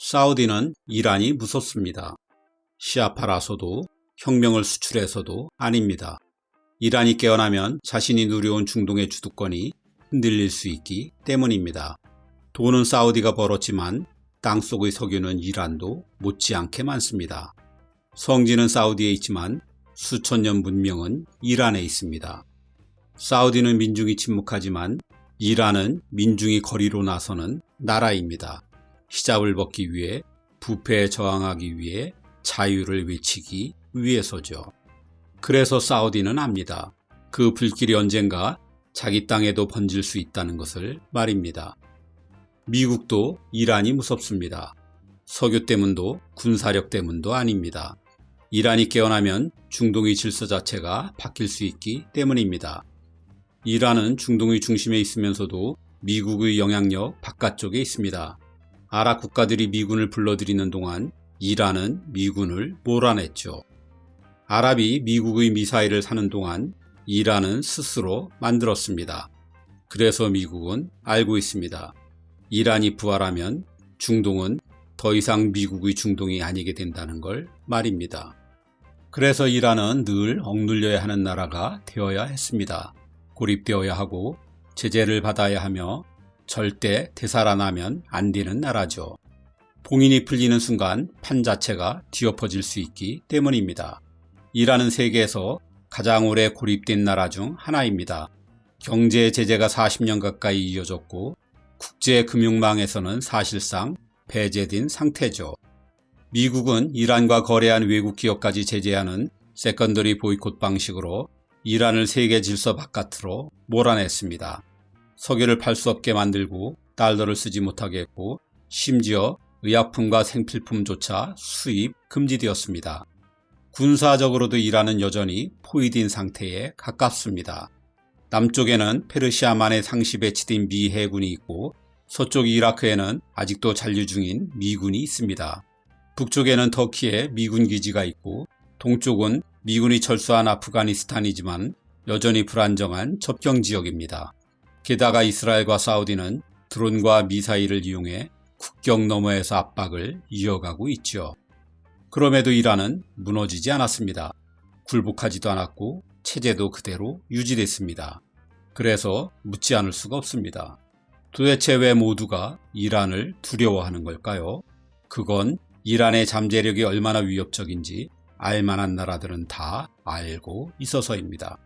사우디는 이란이 무섭습니다. 시아파라서도 혁명을 수출해서도 아닙니다. 이란이 깨어나면 자신이 누려온 중동의 주도권이 흔들릴 수 있기 때문입니다. 돈은 사우디가 벌었지만 땅속의 석유는 이란도 못지않게 많습니다. 성지는 사우디에 있지만 수천 년 문명은 이란에 있습니다. 사우디는 민중이 침묵하지만 이란은 민중이 거리로 나서는 나라입니다. 히잡을 벗기 위해 부패에 저항하기 위해 자유를 외치기 위해서죠. 그래서 사우디는 압니다. 그 불길이 언젠가 자기 땅에도 번질 수 있다는 것을 말입니다. 미국도 이란이 무섭습니다. 석유 때문도 군사력 때문도 아닙니다. 이란이 깨어나면 중동의 질서 자체가 바뀔 수 있기 때문입니다. 이란은 중동의 중심에 있으면서도 미국의 영향력 바깥쪽에 있습니다. 아랍 국가들이 미군을 불러들이는 동안 이란은 미군을 몰아냈죠. 아랍이 미국의 미사일을 사는 동안 이란은 스스로 만들었습니다. 그래서 미국은 알고 있습니다. 이란이 부활하면 중동은 더 이상 미국의 중동이 아니게 된다는 걸 말입니다. 그래서 이란은 늘 억눌려야 하는 나라가 되어야 했습니다. 고립되어야 하고 제재를 받아야 하며 절대 되살아나면 안 되는 나라죠. 봉인이 풀리는 순간 판 자체가 뒤엎어질 수 있기 때문입니다. 이란은 세계에서 가장 오래 고립된 나라 중 하나입니다. 경제 제재가 40년 가까이 이어졌고 국제 금융망에서는 사실상 배제된 상태죠. 미국은 이란과 거래한 외국 기업까지 제재하는 세컨더리 보이콧 방식으로 이란을 세계 질서 바깥으로 몰아냈습니다. 석유를 팔 수 없게 만들고 달러를 쓰지 못하게 했고 심지어 의약품과 생필품조차 수입 금지되었습니다. 군사적으로도 이란은 여전히 포위된 상태에 가깝습니다. 남쪽에는 페르시아만의 상시 배치된 미 해군이 있고 서쪽 이라크에는 아직도 잔류 중인 미군이 있습니다. 북쪽에는 터키에 미군 기지가 있고 동쪽은 미군이 철수한 아프가니스탄이지만 여전히 불안정한 접경 지역입니다. 게다가 이스라엘과 사우디는 드론과 미사일을 이용해 국경 너머에서 압박을 이어가고 있죠. 그럼에도 이란은 무너지지 않았습니다. 굴복하지도 않았고 체제도 그대로 유지됐습니다. 그래서 묻지 않을 수가 없습니다. 도대체 왜 모두가 이란을 두려워하는 걸까요? 그건 이란의 잠재력이 얼마나 위협적인지 알만한 나라들은 다 알고 있어서입니다.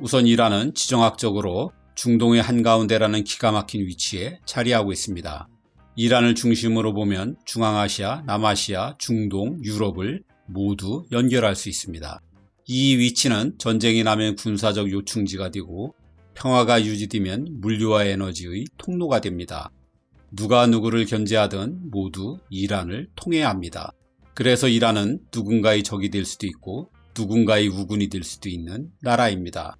우선 이란은 지정학적으로 중동의 한가운데라는 기가 막힌 위치에 자리하고 있습니다. 이란을 중심으로 보면 중앙아시아, 남아시아, 중동, 유럽을 모두 연결할 수 있습니다. 이 위치는 전쟁이 나면 군사적 요충지가 되고 평화가 유지되면 물류와 에너지의 통로가 됩니다. 누가 누구를 견제하든 모두 이란을 통해야 합니다. 그래서 이란은 누군가의 적이 될 수도 있고 누군가의 우군이 될 수도 있는 나라입니다.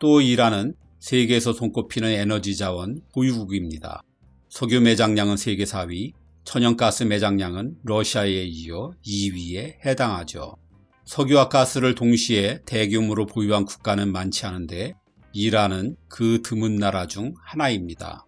또 이란은 세계에서 손꼽히는 에너지 자원 보유국입니다. 석유 매장량은 세계 4위, 천연가스 매장량은 러시아에 이어 2위에 해당하죠. 석유와 가스를 동시에 대규모로 보유한 국가는 많지 않은데 이란은 그 드문 나라 중 하나입니다.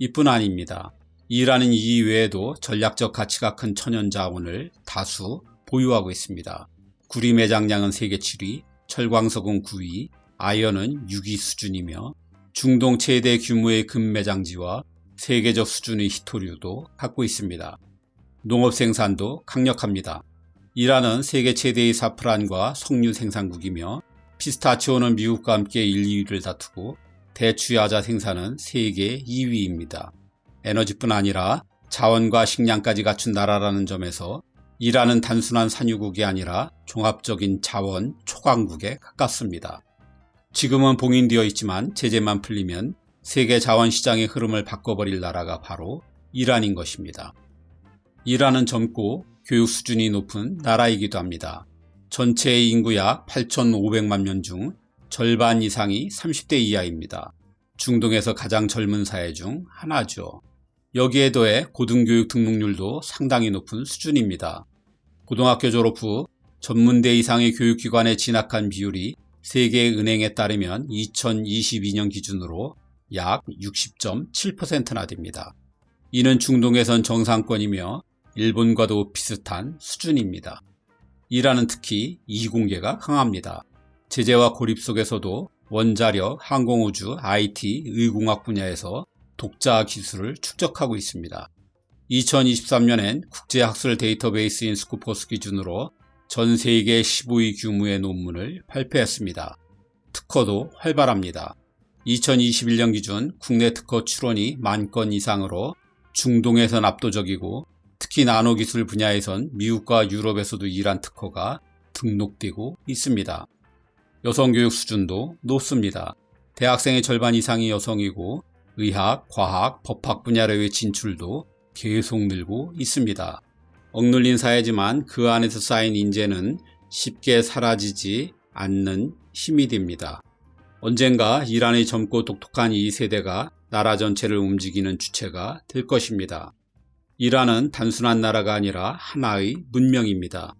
이뿐 아닙니다. 이란은 이 외에도 전략적 가치가 큰 천연 자원을 다수 보유하고 있습니다. 구리 매장량은 세계 7위, 철광석은 9위, 아연은 6위 수준이며 중동 최대 규모의 금 매장지와 세계적 수준의 히토류도 갖고 있습니다. 농업 생산도 강력합니다. 이란은 세계 최대의 사프란과 석류 생산국이며 피스타치오는 미국과 함께 1, 2위를 다투고 대추야자 생산은 세계 2위입니다. 에너지뿐 아니라 자원과 식량까지 갖춘 나라라는 점에서 이란은 단순한 산유국이 아니라 종합적인 자원 초강국에 가깝습니다. 지금은 봉인되어 있지만 제재만 풀리면 세계 자원 시장의 흐름을 바꿔버릴 나라가 바로 이란인 것입니다. 이란은 젊고 교육 수준이 높은 나라이기도 합니다. 전체의 인구 약 8,500만 명 중 절반 이상이 30대 이하입니다. 중동에서 가장 젊은 사회 중 하나죠. 여기에 더해 고등교육 등록률도 상당히 높은 수준입니다. 고등학교 졸업 후 전문대 이상의 교육기관에 진학한 비율이 세계은행에 따르면 2022년 기준으로 약 60.7%나 됩니다. 이는 중동에선 정상권이며 일본과도 비슷한 수준입니다. 이란은 특히 이공계가 강합니다. 제재와 고립 속에서도 원자력, 항공우주, IT, 의공학 분야에서 독자 기술을 축적하고 있습니다. 2023년엔 국제학술 데이터베이스인 스쿠포스 기준으로 전 세계 15위 규모의 논문을 발표했습니다. 특허도 활발합니다. 2021년 기준 국내 특허 출원이 만 건 이상으로 중동에선 압도적이고 특히 나노기술 분야에선 미국과 유럽에서도 이란 특허가 등록되고 있습니다. 여성교육 수준도 높습니다. 대학생의 절반 이상이 여성이고 의학, 과학, 법학 분야로의 진출도 계속 늘고 있습니다. 억눌린 사회지만 그 안에서 쌓인 인재는 쉽게 사라지지 않는 힘이 됩니다. 언젠가 이란의 젊고 똑똑한 이 세대가 나라 전체를 움직이는 주체가 될 것입니다. 이란은 단순한 나라가 아니라 하나의 문명입니다.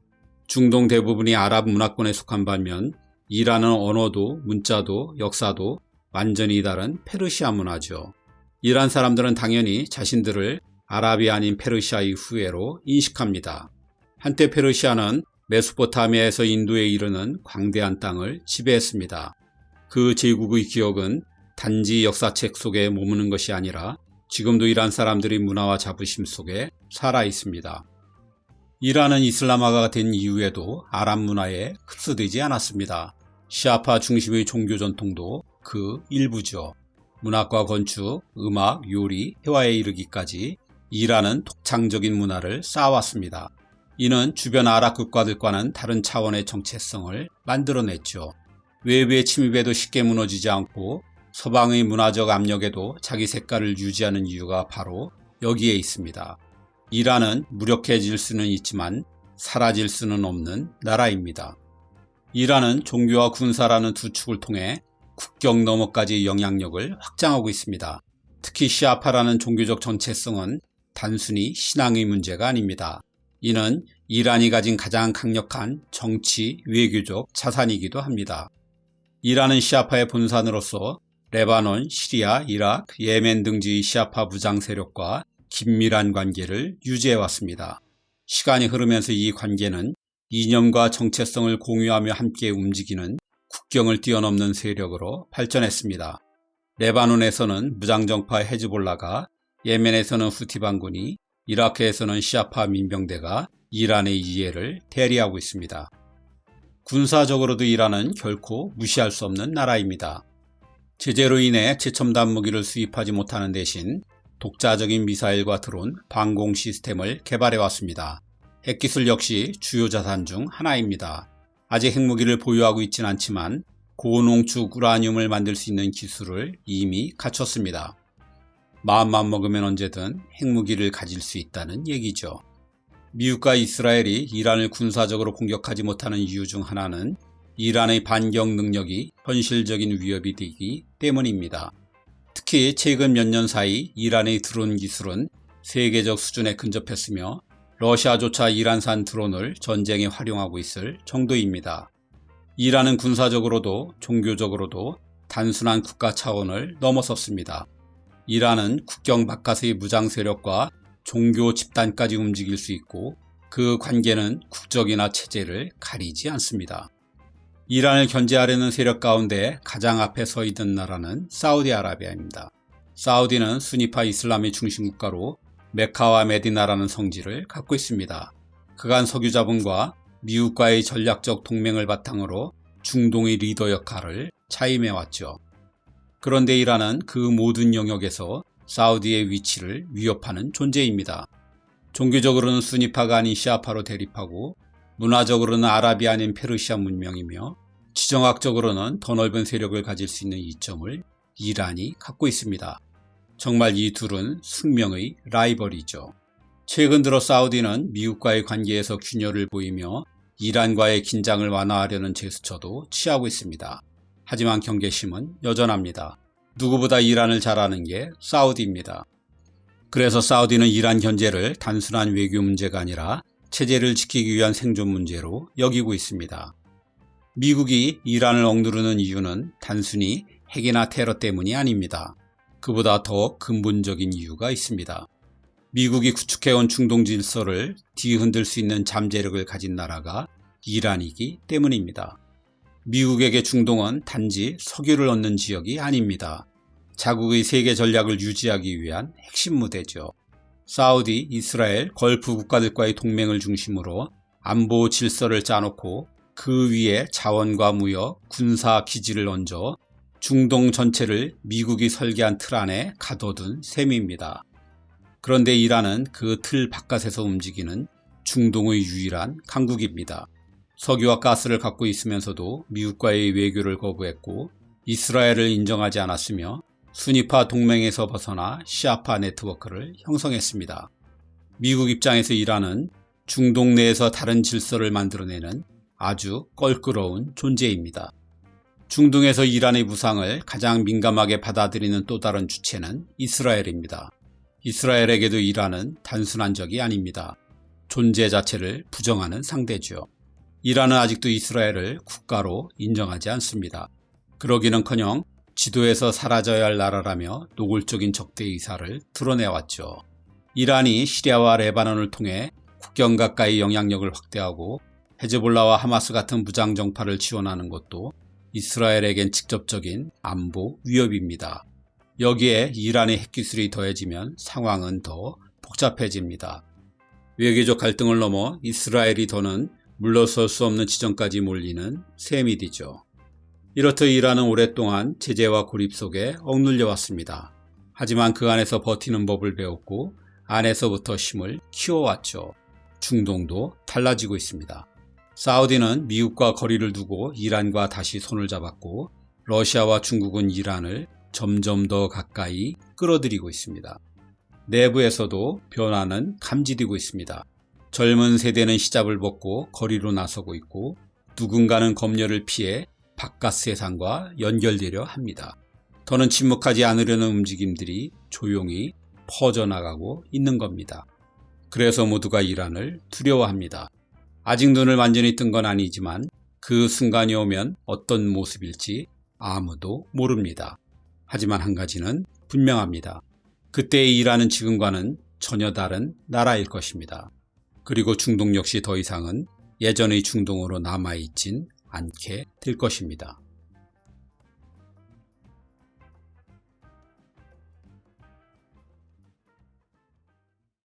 중동 대부분이 아랍 문화권에 속한 반면 이란은 언어도 문자도 역사도 완전히 다른 페르시아 문화죠. 이란 사람들은 당연히 자신들을 아랍이 아닌 페르시아의 후예로 인식합니다. 한때 페르시아는 메소포타미아에서 인도에 이르는 광대한 땅을 지배했습니다. 그 제국의 기억은 단지 역사책 속에 머무는 것이 아니라 지금도 이란 사람들의 문화와 자부심 속에 살아 있습니다. 이란은 이슬람화가 된 이후에도 아랍 문화에 흡수되지 않았습니다. 시아파 중심의 종교 전통도 그 일부죠. 문학과 건축, 음악, 요리, 회화에 이르기까지 이란은 독창적인 문화를 쌓아왔습니다. 이는 주변 아랍 국가들과는 다른 차원의 정체성을 만들어냈죠. 외부의 침입에도 쉽게 무너지지 않고 서방의 문화적 압력에도 자기 색깔을 유지하는 이유가 바로 여기에 있습니다. 이란은 무력해질 수는 있지만 사라질 수는 없는 나라입니다. 이란은 종교와 군사라는 두 축을 통해 국경 너머까지 영향력을 확장하고 있습니다. 특히 시아파라는 종교적 전체성은 단순히 신앙의 문제가 아닙니다. 이는 이란이 가진 가장 강력한 정치, 외교적 자산이기도 합니다. 이란은 시아파의 본산으로서 레바논, 시리아, 이라크, 예멘 등지의 시아파 부장 세력과 긴밀한 관계를 유지해왔습니다. 시간이 흐르면서 이 관계는 이념과 정체성을 공유하며 함께 움직이는 국경을 뛰어넘는 세력으로 발전했습니다. 레바논에서는 무장정파 헤즈볼라가, 예멘에서는 후티 반군이, 이라크에서는 시아파 민병대가 이란의 이해를 대리하고 있습니다. 군사적으로도 이란은 결코 무시할 수 없는 나라입니다. 제재로 인해 최첨단 무기를 수입하지 못하는 대신 독자적인 미사일과 드론, 방공 시스템을 개발해 왔습니다. 핵기술 역시 주요 자산 중 하나입니다. 아직 핵무기를 보유하고 있진 않지만 고농축 우라늄을 만들 수 있는 기술을 이미 갖췄습니다. 마음만 먹으면 언제든 핵무기를 가질 수 있다는 얘기죠. 미국과 이스라엘이 이란을 군사적으로 공격하지 못하는 이유 중 하나는 이란의 반격 능력이 현실적인 위협이 되기 때문입니다. 특히 최근 몇 년 사이 이란의 드론 기술은 세계적 수준에 근접했으며 러시아조차 이란산 드론을 전쟁에 활용하고 있을 정도입니다. 이란은 군사적으로도 종교적으로도 단순한 국가 차원을 넘어섰습니다. 이란은 국경 바깥의 무장 세력과 종교 집단까지 움직일 수 있고 그 관계는 국적이나 체제를 가리지 않습니다. 이란을 견제하려는 세력 가운데 가장 앞에 서 있는 나라는 사우디아라비아입니다. 사우디는 수니파 이슬람의 중심 국가로 메카와 메디나라는 성지를 갖고 있습니다. 그간 석유 자본과 미국과의 전략적 동맹을 바탕으로 중동의 리더 역할을 차임해왔죠. 그런데 이란은 그 모든 영역에서 사우디의 위치를 위협하는 존재입니다. 종교적으로는 수니파가 아닌 시아파로 대립하고 문화적으로는 아랍이 아닌 페르시아 문명이며 지정학적으로는 더 넓은 세력을 가질 수 있는 이점을 이란이 갖고 있습니다. 정말 이 둘은 숙명의 라이벌이죠. 최근 들어 사우디는 미국과의 관계에서 균열을 보이며 이란과의 긴장을 완화하려는 제스처도 취하고 있습니다. 하지만 경계심은 여전합니다. 누구보다 이란을 잘 아는 게 사우디입니다. 그래서 사우디는 이란 견제를 단순한 외교 문제가 아니라 체제를 지키기 위한 생존 문제로 여기고 있습니다. 미국이 이란을 억누르는 이유는 단순히 핵이나 테러 때문이 아닙니다. 그보다 더 근본적인 이유가 있습니다. 미국이 구축해온 중동 질서를 뒤흔들 수 있는 잠재력을 가진 나라가 이란이기 때문입니다. 미국에게 중동은 단지 석유를 얻는 지역이 아닙니다. 자국의 세계 전략을 유지하기 위한 핵심 무대죠. 사우디, 이스라엘, 걸프 국가들과의 동맹을 중심으로 안보 질서를 짜놓고 그 위에 자원과 무역, 군사 기지를 얹어 중동 전체를 미국이 설계한 틀 안에 가둬둔 셈입니다. 그런데 이란은 그 틀 바깥에서 움직이는 중동의 유일한 강국입니다. 석유와 가스를 갖고 있으면서도 미국과의 외교를 거부했고 이스라엘을 인정하지 않았으며 순위파 동맹에서 벗어나 시아파 네트워크를 형성했습니다. 미국 입장에서 이란은 중동 내에서 다른 질서를 만들어내는 아주 껄끄러운 존재입니다. 중동에서 이란의 부상을 가장 민감하게 받아들이는 또 다른 주체는 이스라엘입니다. 이스라엘에게도 이란은 단순한 적이 아닙니다. 존재 자체를 부정하는 상대죠. 이란은 아직도 이스라엘을 국가로 인정하지 않습니다. 그러기는커녕 지도에서 사라져야 할 나라라며 노골적인 적대 의사를 드러내왔죠. 이란이 시리아와 레바논을 통해 국경 가까이 영향력을 확대하고 헤즈볼라와 하마스 같은 무장 정파를 지원하는 것도 이스라엘에겐 직접적인 안보 위협입니다. 여기에 이란의 핵기술이 더해지면 상황은 더 복잡해집니다. 외교적 갈등을 넘어 이스라엘이 더는 물러설 수 없는 지점까지 몰리는 셈이디죠. 이렇듯 이란은 오랫동안 제재와 고립 속에 억눌려 왔습니다. 하지만 그 안에서 버티는 법을 배웠고 안에서부터 힘을 키워왔죠. 중동도 달라지고 있습니다. 사우디는 미국과 거리를 두고 이란과 다시 손을 잡았고 러시아와 중국은 이란을 점점 더 가까이 끌어들이고 있습니다. 내부에서도 변화는 감지되고 있습니다. 젊은 세대는 시잡을 벗고 거리로 나서고 있고 누군가는 검열을 피해 바깥 세상과 연결되려 합니다. 더는 침묵하지 않으려는 움직임들이 조용히 퍼져나가고 있는 겁니다. 그래서 모두가 이란을 두려워합니다. 아직 눈을 완전히 뜬 건 아니지만 그 순간이 오면 어떤 모습일지 아무도 모릅니다. 하지만 한 가지는 분명합니다. 그때의 이란은 지금과는 전혀 다른 나라일 것입니다. 그리고 중동 역시 더 이상은 예전의 중동으로 남아있진 않게 될 것입니다.